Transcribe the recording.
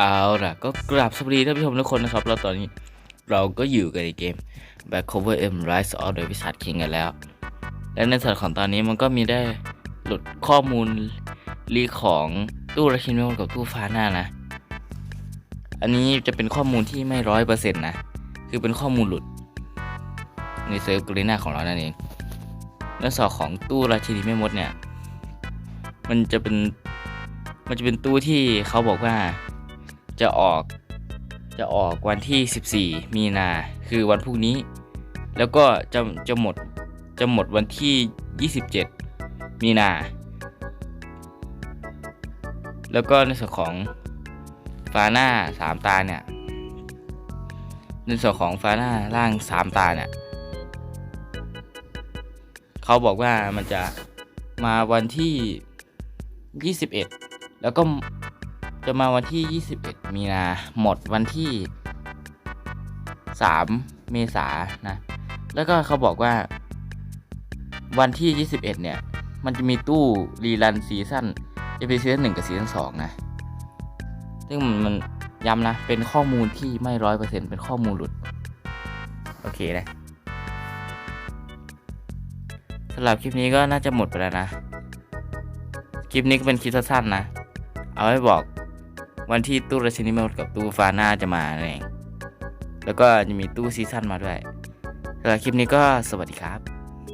เอาล่ะก็กราบสวัสดีท่านผู้ชมทุกคนนะครับ แล้วตอนนี้เราก็อยู่กันในเกม Back Cover M Rise of the Wizard King กันแล้ว และในส่วนของตอนนี้มันก็มีได้หลุดข้อมูลลีของตู้ราชินีมกับตู้ฟ้าหน้านะ อันนี้จะเป็นข้อมูลที่ไม่ร้อยเปอร์เซ็นต์นะ คือเป็นข้อมูลหลุด ในเซิร์ฟกรีน่าของเรานั่นเองในส่วนของตู้ราชินีแม่มดเนี่ย มันจะเป็น มันจะเป็นตู้ที่เขาบอกว่า จะออกจะออกวันที่ 14 มีนาคือวันพรุ่งนี้ แล้วก็จะจะหมดจะหมดวันที่ 27 มีนา แล้วก็ในส่วนของฟาหน้าสามตาเนี่ยในส่วนของฟาหน้าล่างสามตาเนี่ยเขาบอกว่ามันจะมาวันที่ 21 แล้วก็ จะมาวันที่ 21 มีนาหมดวันที่ 3 เมษายนนะ แล้วก็เขาบอกว่า วันที่ 21 เนี่ย มันจะมีตู้รีรันซีซั่นจะเป็นซีซั่นหนึ่งกับซีซั่นสองนะ ซึ่งมันมันย้ำนะ เป็นข้อมูลที่ไม่ร้อยเปอร์เซ็นต์เป็นข้อมูลหลุด โอเคนะสำหรับคลิปนี้ก็น่าจะหมดไปแล้วนะ คลิปนี้ก็เป็นคลิปสั้นๆนะ เอาไว้บอก วันที่ตู้ราชินีมดกับตู้ฟาน่าจะมาเองแล้วก็จะมีตู้ซีซั่นมาด้วยสำหรับคลิปนี้ก็สวัสดีครับ